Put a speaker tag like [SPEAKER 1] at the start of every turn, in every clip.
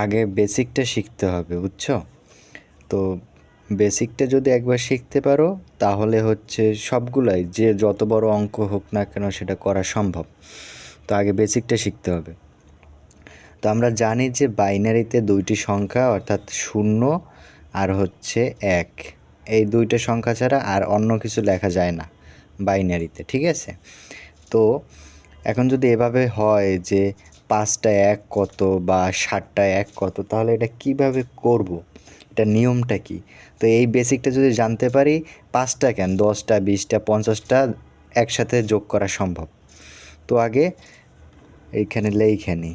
[SPEAKER 1] আগে বেসিকটা শিখতে হবে বুঝছো তো বেসিকটা যদি একবার শিখতে পারো তাহলে হচ্ছে সবগুলাই যে যত বড় অঙ্ক হোক না কেন সেটা করা সম্ভব তো আগে বেসিকটা শিখতে হবে তো আমরা জানি যে বাইনারিতে দুইটি সংখ্যা অর্থাৎ শূন্য আর হচ্ছে এক এই দুইটা সংখ্যা ছাড়া আর অন্য কিছু লেখা যায় না বাইনারিতে ঠিক আছে তো এখন যদি এভাবে হয় যে পাঁচটা এক কত বা ষাটটা এক কত তাহলে এটা কিভাবে করব। এটা নিয়মটা কি তো এই বেসিকটা যদি জানতে পারি পাঁচটা কেন দশটা বিশটা পঞ্চাশটা একসাথে যোগ করা সম্ভব তো আগে এইখানে লেইখানি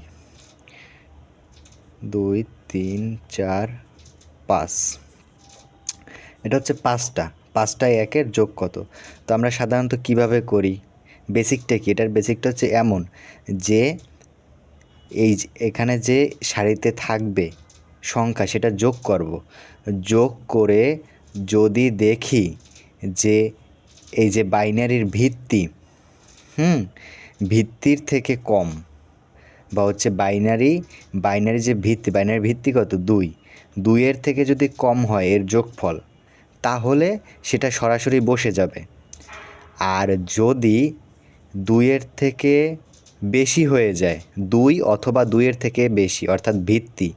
[SPEAKER 1] দুই তিন চার পাঁচ এটা হচ্ছে পাঁচটা পাঁচটায় একের যোগ কত তো আমরা সাধারণত কিভাবে করি বেসিকটা কি এটার বেসিকটা হচ্ছে এমন যে এই এখানে যে সারিতে থাকবে সংখ্যা সেটা যোগ করব যোগ করে যদি দেখি যে এই যে বাইনারির ভিত্তি হুম ভিত্তির থেকে কম বা হচ্ছে বাইনারি বাইনারি যে ভিত্তি বাইনারি ভিত্তি কত দুই দুইয়ের থেকে যদি কম হয় এর যোগফল তাহলে সেটা সরাসরি বসে যাবে আর যদি দুইয়ের থেকে বেশি হয়ে যায় দুই অথবা দুইয়ের থেকে বেশি অর্থাৎ ভিত্তি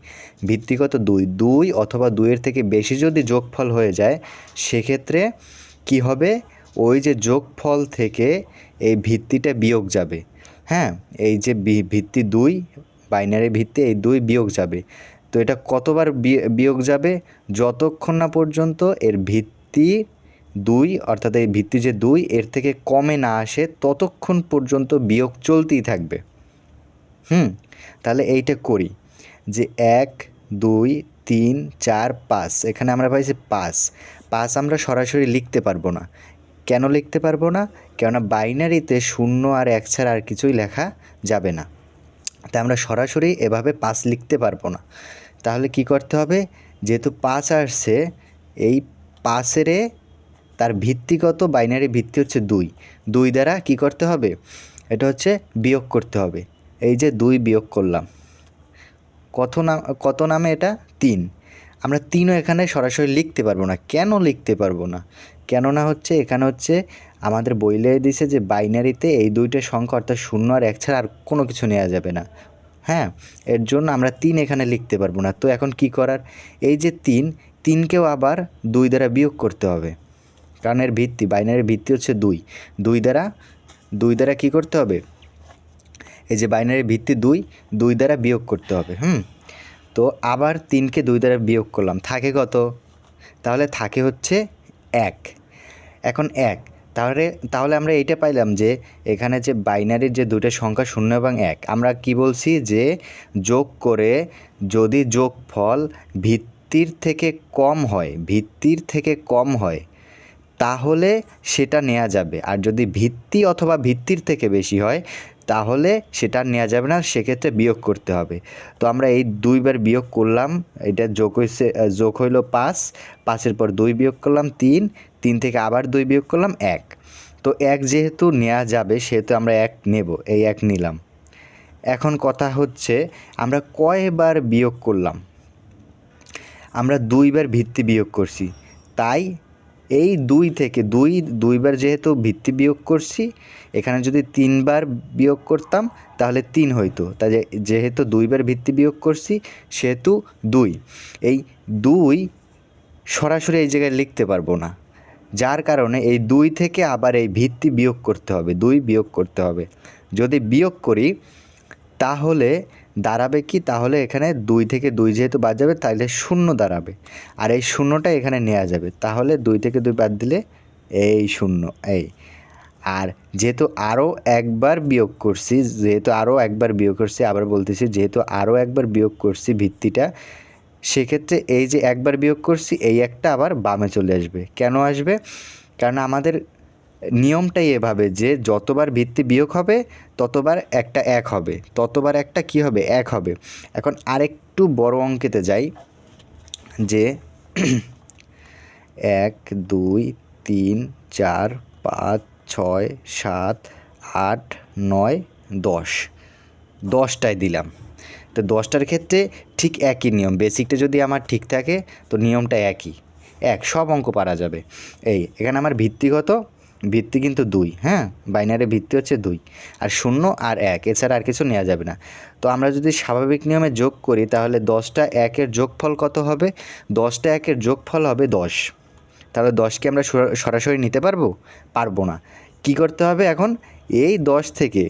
[SPEAKER 1] ভিত্তিগত দুই দুই অথবা দুইয়ের থেকে বেশি যদি যোগফল হয়ে যায় সেক্ষেত্রে কি হবে ওই যে যোগফল থেকে এই ভিত্তিটা বিয়োগ যাবে হ্যাঁ এই যে ভিত্তি দুই বাইনারি ভিত্তি এই দুই বিয়োগ যাবে তো এটা কতবার বিয়োগ যাবে যতক্ষণ না পর্যন্ত এর ভিত্তি দুই অর্থাৎ এই ভিত্তি যে দুই এর থেকে কমে না আসে ততক্ষণ পর্যন্ত বিয়োগ চলতেই থাকবে হুম তাহলে এইটা করি যে এক দুই তিন চার পাঁচ এখানে আমরা পাইছি পাঁচ পাঁচ আমরা সরাসরি লিখতে পারবো না কেন লিখতে পারবো না কেননা বাইনারিতে শূন্য আর এক ছাড়া আর কিছুই লেখা যাবে না তাই আমরা সরাসরি এভাবে পাঁচ লিখতে পারবো না তাহলে কি করতে হবে যেহেতু পাঁচ আসছে এই পাঁচেরে তার ভিত্তিগত বাইনারি ভিত্তি হচ্ছে দুই দুই দ্বারা কি করতে হবে এটা হচ্ছে বিয়োগ করতে হবে এই যে দুই বিয়োগ করলাম কত নাম কত নামে এটা তিন আমরা তিনও এখানে সরাসরি লিখতে পারবো না কেন লিখতে পারবো না কেননা হচ্ছে এখানে হচ্ছে আমাদের বইলে দিছে যে বাইনারিতে এই দুইটা সংখ্যা অর্থাৎ শূন্য আর এক ছাড়া আর কোনো কিছু নেওয়া যাবে না হ্যাঁ এর জন্য আমরা তিন এখানে লিখতে পারবো না তো এখন কি করার এই যে তিন তিনকেও আবার দুই দ্বারা বিয়োগ করতে হবে রানের ভিত্তি বাইনারি ভিত্তি হচ্ছে দুই দুই দ্বারা দুই দ্বারা কি করতে হবে এই যে বাইনারি ভিত্তি দুই দুই দ্বারা বিয়োগ করতে হবে হুম তো আবার তিনকে দুই দ্বারা বিয়োগ করলাম থাকে কত তাহলে থাকে হচ্ছে এক এখন এক তাহলে তাহলে আমরা এইটা পাইলাম যে এখানে যে বাইনারির যে দুটো সংখ্যা শূন্য এবং এক আমরা কি বলছি যে যোগ করে যদি যোগফল ভিত্তির থেকে কম হয় ভিত্তির থেকে কম হয় তাহলে সেটা নেওয়া যাবে আর যদি ভিত্তি অথবা ভিত্তির থেকে বেশি হয় তাহলে সেটা নেওয়া যাবে না সেক্ষেত্রে বিয়োগ করতে হবে তো আমরা এই দুইবার বিয়োগ করলাম এটা যোগ হয়েছে যোগ হইল পাঁচ পাঁচের পর দুই বিয়োগ করলাম তিন তিন থেকে আবার দুই বিয়োগ করলাম এক তো এক যেহেতু নেওয়া যাবে সেহেতু আমরা এক নেব এই এক নিলাম এখন কথা হচ্ছে আমরা কয়বার বিয়োগ করলাম আমরা দুইবার ভিত্তি বিয়োগ করছি তাই এই দুই থেকে দুই দুইবার যেহেতু ভিত্তি বিয়োগ করছি এখানে যদি তিনবার বিয়োগ করতাম তাহলে তিন হইতো তাই যেহেতু দুইবার ভিত্তি বিয়োগ করছি সেহেতু দুই এই দুই সরাসরি এই জায়গায় লিখতে পারবো না যার কারণে এই দুই থেকে আবার এই ভিত্তি বিয়োগ করতে হবে দুই বিয়োগ করতে হবে যদি বিয়োগ করি তাহলে দাঁড়াবে কি তাহলে এখানে দুই থেকে দুই যেহেতু বাদ যাবে তাহলে শূন্য দাঁড়াবে আর এই শূন্যটা এখানে নেওয়া যাবে তাহলে দুই থেকে দুই বাদ দিলে এই শূন্য এই আর যেহেতু আরও একবার বিয়োগ করছি যেহেতু আরও একবার বিয়োগ করছি আবার বলতেছি যেহেতু আরও একবার বিয়োগ করছি ভিত্তিটা সেক্ষেত্রে এই যে একবার বিয়োগ করছি এই একটা আবার বামে চলে আসবে কেন আসবে কারণ আমাদের নিয়মটাই এভাবে যে যতবার ভিত্তি বিয়োগ হবে ততবার একটা এক হবে ততবার একটা কি হবে এক হবে এখন আরেকটু বড় অঙ্কেতে যাই যে এক দুই তিন চার পাঁচ ছয় সাত আট নয় দশ দশটায় দিলাম তো দশটার ক্ষেত্রে ঠিক একই নিয়ম বেসিকটা যদি আমার ঠিক থাকে তো নিয়মটা একই এক সব অঙ্ক পারা যাবে এই এখানে আমার ভিত্তিগত ভিত্তি কিন্তু দুই হ্যাঁ বাইনারি ভিত্তি হচ্ছে দুই আর শূন্য আর এক এছাড়া আর কিছু নেওয়া যাবে না তো আমরা যদি স্বাভাবিক নিয়মে যোগ করি তাহলে দশটা একের যোগফল কত হবে দশটা একের যোগফল হবে দশ তাহলে দশকে আমরা সরাসরি নিতে পারবো পারবো না কি করতে হবে এখন এই দশ থেকে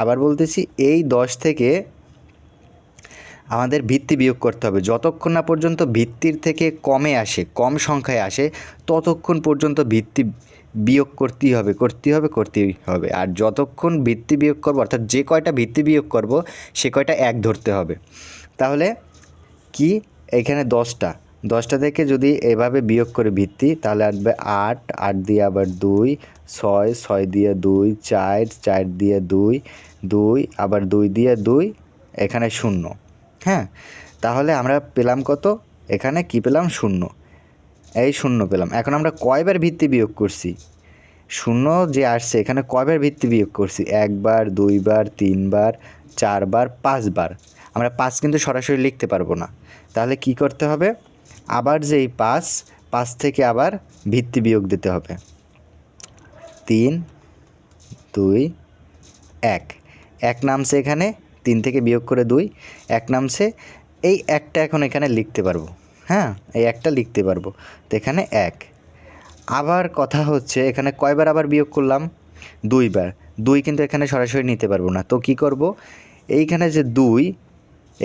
[SPEAKER 1] আবার বলতেছি এই দশ থেকে আমাদের ভিত্তি বিয়োগ করতে হবে যতক্ষণ না পর্যন্ত ভিত্তির থেকে কমে আসে কম সংখ্যায় আসে ততক্ষণ পর্যন্ত ভিত্তি বিয়োগ করতেই হবে করতেই হবে করতেই হবে আর যতক্ষণ ভিত্তি বিয়োগ করবো অর্থাৎ যে কয়টা ভিত্তি বিয়োগ করব সে কয়টা এক ধরতে হবে তাহলে কি এখানে দশটা দশটা থেকে যদি এভাবে বিয়োগ করে ভিত্তি তাহলে আসবে আট আট দিয়ে আবার দুই ছয় ছয় দিয়ে দুই চার চার দিয়ে দুই দুই আবার দুই দিয়ে দুই এখানে শূন্য হ্যাঁ তাহলে আমরা পেলাম কত এখানে কি পেলাম শূন্য এই শূন্য পেলাম এখন আমরা কয়বার ভিত্তি বিয়োগ করছি শূন্য যে আসছে এখানে কয়বার ভিত্তি বিয়োগ করছি একবার দুইবার তিনবার চারবার পাঁচবার আমরা পাঁচ কিন্তু সরাসরি লিখতে পারবো না তাহলে কি করতে হবে আবার যে এই পাঁচ পাঁচ থেকে আবার ভিত্তি বিয়োগ দিতে হবে তিন দুই এক এক নামছে এখানে তিন থেকে বিয়োগ করে দুই এক নামছে এই একটা এখন এখানে লিখতে পারবো হ্যাঁ এই একটা লিখতে পারবো তো এখানে এক আবার কথা হচ্ছে এখানে কয়বার আবার বিয়োগ করলাম দুইবার দুই কিন্তু এখানে সরাসরি নিতে পারবো না তো কি করব এইখানে যে দুই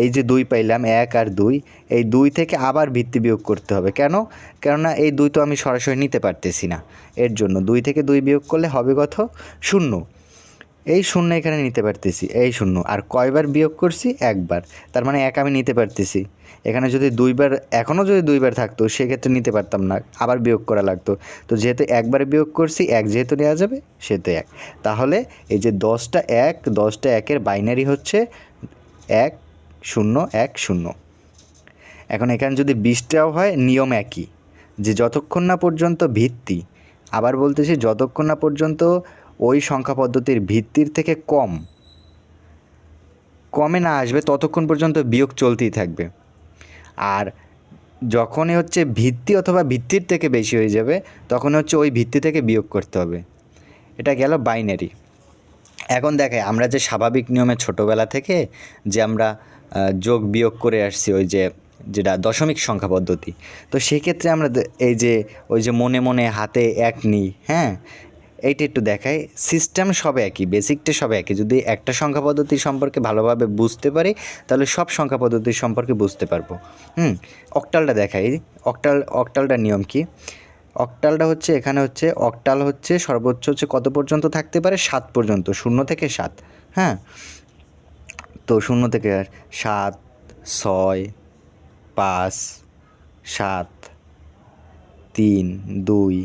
[SPEAKER 1] এই যে দুই পাইলাম এক আর দুই এই দুই থেকে আবার ভিত্তি বিয়োগ করতে হবে কেন কেননা এই দুই তো আমি সরাসরি নিতে পারতেছি না এর জন্য দুই থেকে দুই বিয়োগ করলে হবে কত শূন্য এই শূন্য এখানে নিতে পারতেছি এই শূন্য আর কয়বার বিয়োগ করছি একবার তার মানে এক আমি নিতে পারতেছি এখানে যদি দুইবার এখনও যদি দুইবার থাকতো সেক্ষেত্রে নিতে পারতাম না আবার বিয়োগ করা লাগতো তো যেহেতু একবার বিয়োগ করছি এক যেহেতু নেওয়া যাবে সেহেতু এক তাহলে এই যে দশটা এক দশটা একের বাইনারি হচ্ছে এক শূন্য এক শূন্য এখন এখানে যদি বিশটাও হয় নিয়ম একই যে যতক্ষণ না পর্যন্ত ভিত্তি আবার বলতেছি যতক্ষণ না পর্যন্ত ওই সংখ্যা পদ্ধতির ভিত্তির থেকে কম কমে না আসবে ততক্ষণ পর্যন্ত বিয়োগ চলতেই থাকবে আর যখনই হচ্ছে ভিত্তি অথবা ভিত্তির থেকে বেশি হয়ে যাবে তখন হচ্ছে ওই ভিত্তি থেকে বিয়োগ করতে হবে এটা গেল বাইনারি এখন দেখে আমরা যে স্বাভাবিক নিয়মে ছোটোবেলা থেকে যে আমরা যোগ বিয়োগ করে আসছি ওই যে যেটা দশমিক সংখ্যা পদ্ধতি তো সেক্ষেত্রে আমরা এই যে ওই যে মনে মনে হাতে এক নিই হ্যাঁ এইটা একটু দেখাই সিস্টেম সব একই বেসিকটা সব একই যদি একটা সংখ্যা পদ্ধতি সম্পর্কে ভালোভাবে বুঝতে পারি তাহলে সব সংখ্যা পদ্ধতি সম্পর্কে বুঝতে পারবো হুম অক্টালটা দেখাই অক্টাল অক্টালটার নিয়ম কি অক্টালটা হচ্ছে এখানে হচ্ছে অক্টাল হচ্ছে সর্বোচ্চ হচ্ছে কত পর্যন্ত থাকতে পারে সাত পর্যন্ত শূন্য থেকে সাত হ্যাঁ তো শূন্য থেকে সাত ছয় পাঁচ সাত তিন দুই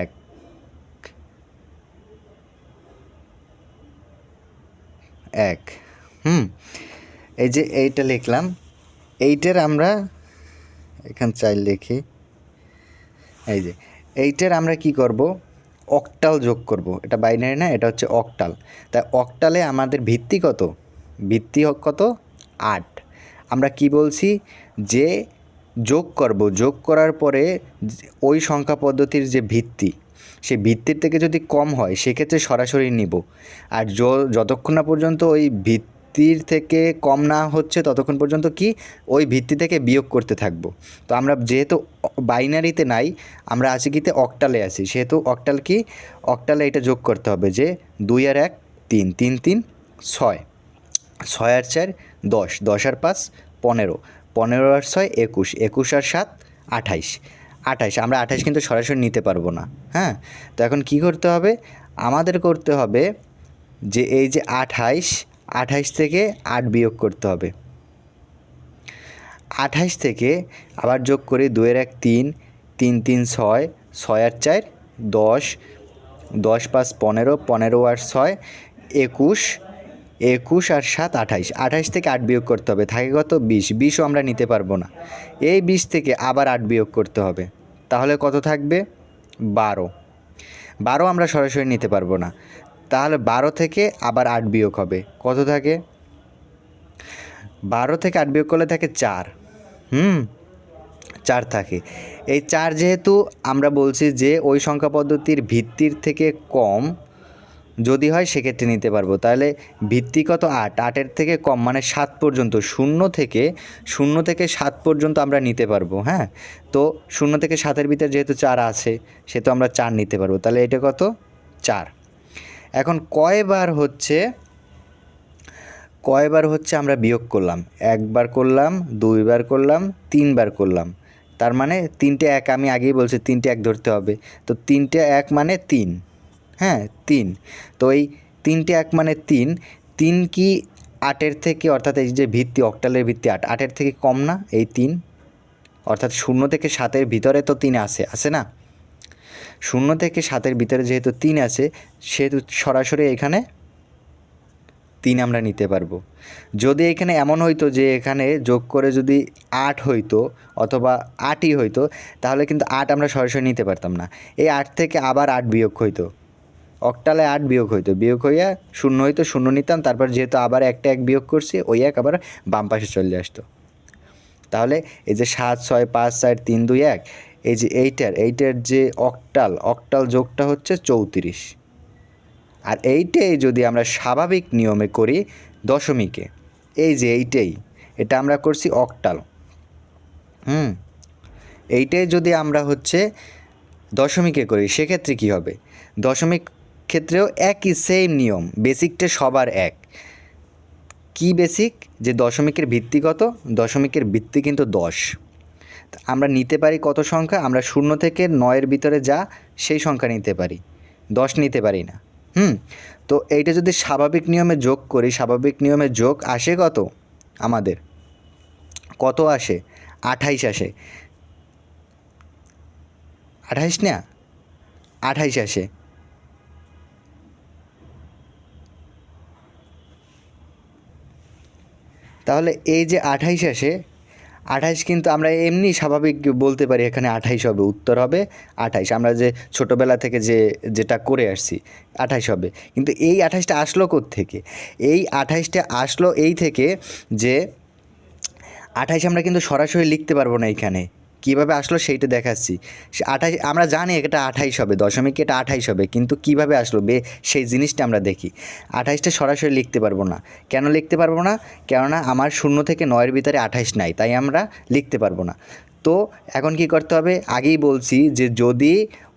[SPEAKER 1] এক এক হুম এই যে এইটা লিখলাম এইটার আমরা এখান চাই লিখি এই যে এইটার আমরা কি করব অকটাল যোগ করব এটা বাইনারি না এটা হচ্ছে অকটাল তাই অকটালে আমাদের ভিত্তি কত ভিত্তি কত আট আমরা কি বলছি যে যোগ করব যোগ করার পরে ওই সংখ্যা পদ্ধতির যে ভিত্তি সে ভিত্তির থেকে যদি কম হয় সেক্ষেত্রে সরাসরি নিব আর যতক্ষণ না পর্যন্ত ওই ভিত্তির থেকে কম না হচ্ছে ততক্ষণ পর্যন্ত কি ওই ভিত্তি থেকে বিয়োগ করতে থাকবো তো আমরা যেহেতু বাইনারিতে নাই আমরা আছি কিতে অকটালে আছি সেহেতু অকটাল কি অকটালে এটা যোগ করতে হবে যে দুই আর এক তিন তিন তিন ছয় ছয় আর চার দশ দশ আর পাঁচ পনেরো পনেরো আর ছয় একুশ একুশ আর সাত আঠাইশ আঠাশ আমরা আঠাশ কিন্তু সরাসরি নিতে পারবো না হ্যাঁ তো এখন কি করতে হবে আমাদের করতে হবে যে এই যে আঠাইশ আঠাইশ থেকে আট বিয়োগ করতে হবে আঠাইশ থেকে আবার যোগ করে দুয়ের এক তিন তিন তিন ছয় ছয় আর চার দশ দশ পাঁচ পনেরো পনেরো আর ছয় একুশ একুশ আর সাত আঠাইশ আঠাইশ থেকে আট বিয়োগ করতে হবে থাকে কত বিশ বিশও আমরা নিতে পারবো না এই বিশ থেকে আবার আট বিয়োগ করতে হবে তাহলে কত থাকবে বারো বারো আমরা সরাসরি নিতে পারবো না তাহলে বারো থেকে আবার আট বিয়োগ হবে কত থাকে বারো থেকে আট বিয়োগ করলে থাকে চার হুম চার থাকে এই চার যেহেতু আমরা বলছি যে ওই সংখ্যা পদ্ধতির ভিত্তির থেকে কম যদি হয় সেক্ষেত্রে নিতে পারবো তাহলে ভিত্তিগত আট আটের থেকে কম মানে সাত পর্যন্ত শূন্য থেকে শূন্য থেকে সাত পর্যন্ত আমরা নিতে পারবো হ্যাঁ তো শূন্য থেকে সাতের ভিতরে যেহেতু চার আছে সেহেতু আমরা চার নিতে পারবো তাহলে এটা কত চার এখন কয়বার হচ্ছে কয়বার হচ্ছে আমরা বিয়োগ করলাম একবার করলাম দুইবার করলাম তিনবার করলাম তার মানে তিনটে এক আমি আগেই বলছি তিনটে এক ধরতে হবে তো তিনটে এক মানে তিন হ্যাঁ তিন তো এই তিনটে এক মানে তিন তিন কি আটের থেকে অর্থাৎ এই যে ভিত্তি অক্টালের ভিত্তি আট আটের থেকে কম না এই তিন অর্থাৎ শূন্য থেকে সাতের ভিতরে তো তিন আছে আছে না শূন্য থেকে সাতের ভিতরে যেহেতু তিন আছে সেহেতু সরাসরি এখানে তিন আমরা নিতে পারবো যদি এখানে এমন হইতো যে এখানে যোগ করে যদি আট হইতো অথবা আটই হইতো তাহলে কিন্তু আট আমরা সরাসরি নিতে পারতাম না এই আট থেকে আবার আট বিয়োগ হইতো অক্টালে আট বিয়োগ হইতো বিয়োগ হইয়া শূন্য হইতো শূন্য নিতাম তারপর যেহেতু আবার একটা এক বিয়োগ করছি ওই এক আবার বাম পাশে চলে আসতো তাহলে এই যে সাত ছয় পাঁচ চার তিন দুই এক এই যে এইটার এইটার যে অক্টাল অক্টাল যোগটা হচ্ছে চৌত্রিশ আর এইটাই যদি আমরা স্বাভাবিক নিয়মে করি দশমিকে এই যে এইটাই এটা আমরা করছি অক্টাল হুম এইটাই যদি আমরা হচ্ছে দশমিকে করি সেক্ষেত্রে কি হবে দশমিক ক্ষেত্রেও একই সেম নিয়ম বেসিকটা সবার এক কি বেসিক যে দশমিকের ভিত্তি কত দশমিকের ভিত্তি কিন্তু দশ আমরা নিতে পারি কত সংখ্যা আমরা শূন্য থেকে নয়ের ভিতরে যা সেই সংখ্যা নিতে পারি দশ নিতে পারি না হুম তো এইটা যদি স্বাভাবিক নিয়মে যোগ করি স্বাভাবিক নিয়মে যোগ আসে কত আমাদের কত আসে আঠাইশ আসে আঠাইশ না আঠাইশ আসে তাহলে এই যে আঠাইশ আসে আঠাইশ কিন্তু আমরা এমনি স্বাভাবিক বলতে পারি এখানে আঠাইশ হবে উত্তর হবে আঠাইশ আমরা যে ছোটোবেলা থেকে যে যেটা করে আসছি আঠাইশ হবে কিন্তু এই আঠাইশটা আসলো থেকে এই আঠাইশটা আসলো এই থেকে যে আঠাইশ আমরা কিন্তু সরাসরি লিখতে পারবো না এইখানে কীভাবে আসলো সেইটা দেখাচ্ছি আঠাশ আমরা জানি এটা আঠাইশ হবে দশমিক এটা আঠাইশ হবে কিন্তু কিভাবে আসলো বে সেই জিনিসটা আমরা দেখি আঠাইশটা সরাসরি লিখতে পারবো না কেন লিখতে পারবো না কেননা আমার শূন্য থেকে নয়ের ভিতরে আঠাইশ নাই তাই আমরা লিখতে পারবো না তো এখন কি করতে হবে আগেই বলছি যে যদি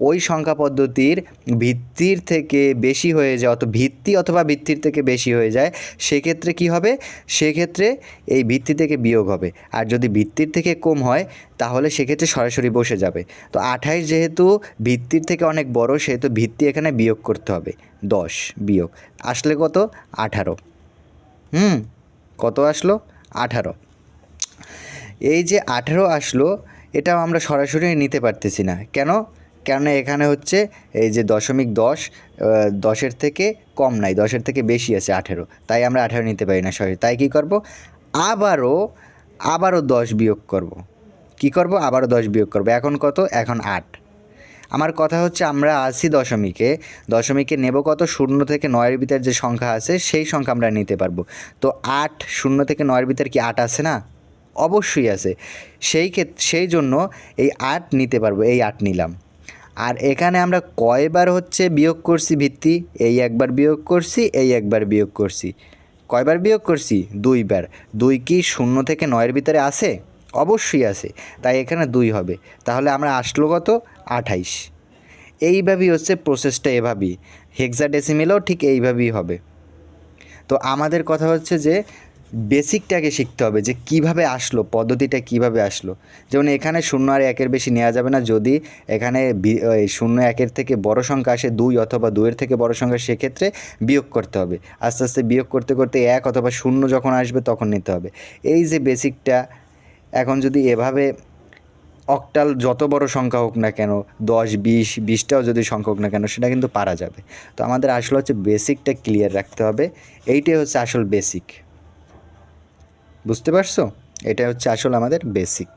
[SPEAKER 1] ওই সংখ্যা পদ্ধতির ভিত্তির থেকে বেশি হয়ে যায় অত ভিত্তি অথবা ভিত্তির থেকে বেশি হয়ে যায় সেক্ষেত্রে কি হবে সেক্ষেত্রে এই ভিত্তি থেকে বিয়োগ হবে আর যদি ভিত্তির থেকে কম হয় তাহলে সেক্ষেত্রে সরাসরি বসে যাবে তো আঠাইশ যেহেতু ভিত্তির থেকে অনেক বড় সেহেতু ভিত্তি এখানে বিয়োগ করতে হবে দশ বিয়োগ আসলে কত আঠারো হুম কত আসলো আঠারো এই যে আঠেরো আসলো এটাও আমরা সরাসরি নিতে পারতেছি না কেন কেননা এখানে হচ্ছে এই যে দশমিক দশ দশের থেকে কম নাই দশের থেকে বেশি আছে আঠেরো তাই আমরা আঠেরো নিতে পারি না সরি তাই কি করব আবারও আবারও দশ বিয়োগ করব। কি করব আবারও দশ বিয়োগ করব এখন কত এখন আট আমার কথা হচ্ছে আমরা আসি দশমিকে দশমিকে নেব কত শূন্য থেকে নয়ের ভিতর যে সংখ্যা আছে সেই সংখ্যা আমরা নিতে পারবো তো আট শূন্য থেকে নয়ের ভিতর কি আট আছে না অবশ্যই আছে সেই ক্ষেত্রে সেই জন্য এই আট নিতে পারবো এই আট নিলাম আর এখানে আমরা কয়বার হচ্ছে বিয়োগ করছি ভিত্তি এই একবার বিয়োগ করছি এই একবার বিয়োগ করছি কয়বার বিয়োগ করছি দুইবার দুই কি শূন্য থেকে নয়ের ভিতরে আছে অবশ্যই আছে তাই এখানে দুই হবে তাহলে আমরা আসলো কত আঠাইশ এইভাবেই হচ্ছে প্রসেসটা এভাবেই হেক্সা ডেসিমেলও ঠিক এইভাবেই হবে তো আমাদের কথা হচ্ছে যে বেসিকটাকে শিখতে হবে যে কিভাবে আসলো পদ্ধতিটা কিভাবে আসলো যেমন এখানে শূন্য আর একের বেশি নেওয়া যাবে না যদি এখানে শূন্য একের থেকে বড় সংখ্যা আসে দুই অথবা দুইয়ের থেকে বড় সংখ্যা সেক্ষেত্রে বিয়োগ করতে হবে আস্তে আস্তে বিয়োগ করতে করতে এক অথবা শূন্য যখন আসবে তখন নিতে হবে এই যে বেসিকটা এখন যদি এভাবে অকটাল যত বড় সংখ্যা হোক না কেন দশ বিশ বিশটাও যদি সংখ্যা হোক না কেন সেটা কিন্তু পারা যাবে তো আমাদের আসলে হচ্ছে বেসিকটা ক্লিয়ার রাখতে হবে এইটাই হচ্ছে আসল বেসিক বুঝতে পারছো এটা হচ্ছে আসলে আমাদের বেসিক